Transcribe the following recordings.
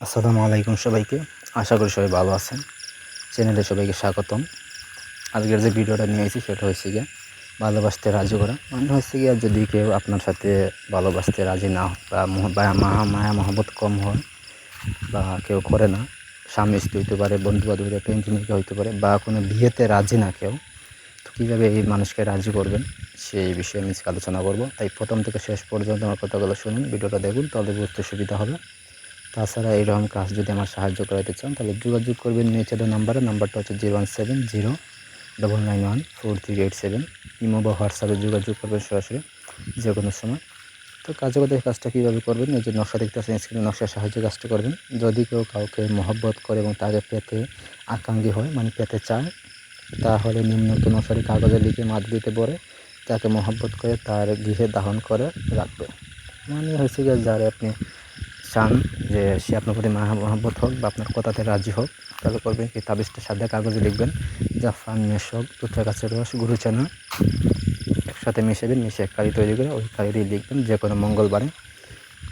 আসসালামু আলাইকুম সবাইকে। আশা করি সবাই ভালো আছেন। চ্যানেলে সবাইকে স্বাগতম। আজকের যে ভিডিওটা নিয়ে এসেছি সেটা হচ্ছে গিয়ে ভালোবাসতে রাজি করা। মানে হচ্ছে গিয়ে যদি কেউ আপনার সাথে ভালোবাসতে রাজি না বা মায়া মায়া মহব্বত কম হয় বা কেউ করে না, স্বামী স্ত্রী হইতে পারে বন্ধু বান্ধব হইতে পারে, প্রেম হইতে পারে বা কোনো বিয়েতে রাজি না কেউ, তো কীভাবে এই মানুষকে রাজি করবেন সেই বিষয়ে আমি আলোচনা করব। তাই প্রথম থেকে শেষ পর্যন্ত আমার কথাগুলো শুনুন, ভিডিওটা দেখুন, তাহলে বুঝতে সুবিধা হবে। তাছাড়া এরকম কাজ যদি আমার সাহায্য করাতে চান, তাহলে যোগাযোগ করবেন নিচে দেওয়া নাম্বারে, নাম্বারটা হচ্ছে zero one seven zero double nine one four three eight seven. Imo বা হোয়াটসঅ্যাপে যোগাযোগ করবেন সরাসরি যে কোনো সময়। তো কথা কাজটা কীভাবে করবেন? এই যে নকশা দেখতে পাচ্ছেন স্ক্রিনে নকশার সাহায্যে কাজটা করবেন। যদি কেউ কাউকে মহব্বত করে এবং তাকে পেতে আকাঙ্ক্ষী হয় মানে পেতে চায়, তাহলে নিম্নত অনুসারে কাগজে লিখে মাদ দিতে পরে। তাকে মহব্বত করে তার গৃহে দাহন করে রাখবে। মানে হয়েছে গিয়ে যারে আপনি চান যে সে আপনার প্রতি মহব্বত হোক বা আপনার কথাতে রাজি হোক, তাহলে করবেন কি তাবিজটা সাদা কাগজে লিখবেন, জাফরান মেশক দুটা গাছের রস গুরুচানা একসাথে মিশাবেন, মিশে এক কালি তৈরি করে ওই কালি দিয়ে লিখবেন, যে কোনো মঙ্গলবারে,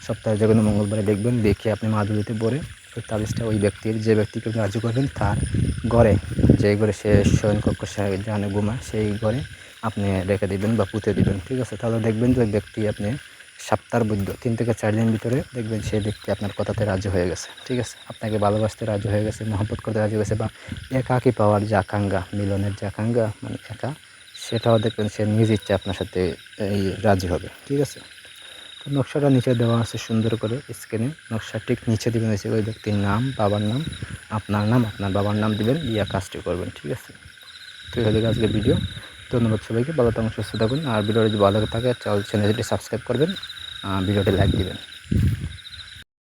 সপ্তাহে যে কোনো মঙ্গলবারে লিখবেন লিখে আপনি মাদুরিতে পরে ওই তাবিজটা ওই ব্যক্তির, যে ব্যক্তিকে রাজি করবেন তার ঘরে যে ঘরে সে শয়ন কক্ষ সে জানে ঘুমায়, সেই ঘরে আপনি রেখে দিবেন বা পুঁতে দিবেন, ঠিক আছে? তাহলে দেখবেন যে ব্যক্তি আপনি সপ্তাহের মধ্যে তিন থেকে চার দিন ভিতরে দেখবেন সেই ব্যক্তি আপনার কথাতে রাজি হয়ে গেছে, ঠিক আছে? আপনাকে ভালোবাসতে রাজি হয়ে গেছে, মহব্বত করতে রাজি হয়ে গেছে বা একাকি পাওয়ার যে আকাঙ্ক্ষা, মিলনের যে আকাঙ্ক্ষা মানে একা, সেটাও দেখবেন সে নিজ ইচ্ছে আপনার সাথে এই রাজি হবে, ঠিক আছে? তো নকশাটা নিচে দেওয়া আছে সুন্দর করে স্ক্রিনে। নকশা ঠিক নিচে দেবেন হয়েছে ওই ব্যক্তির নাম, বাবার নাম, আপনার নাম, আপনার বাবার নাম দিবেন ইয়া কাজটি করবেন, ঠিক আছে? তো এই হলো আজকে ভিডিও। ধন্যবাদ সবাইকে, ভালো থাকুন, সুস্থ থাকুন। আর ভিডিওটা যদি ভালো থাকে চ্যানেলটি সাবস্ক্রাইব করবেন ভিডিওটি লাইক দিবেন।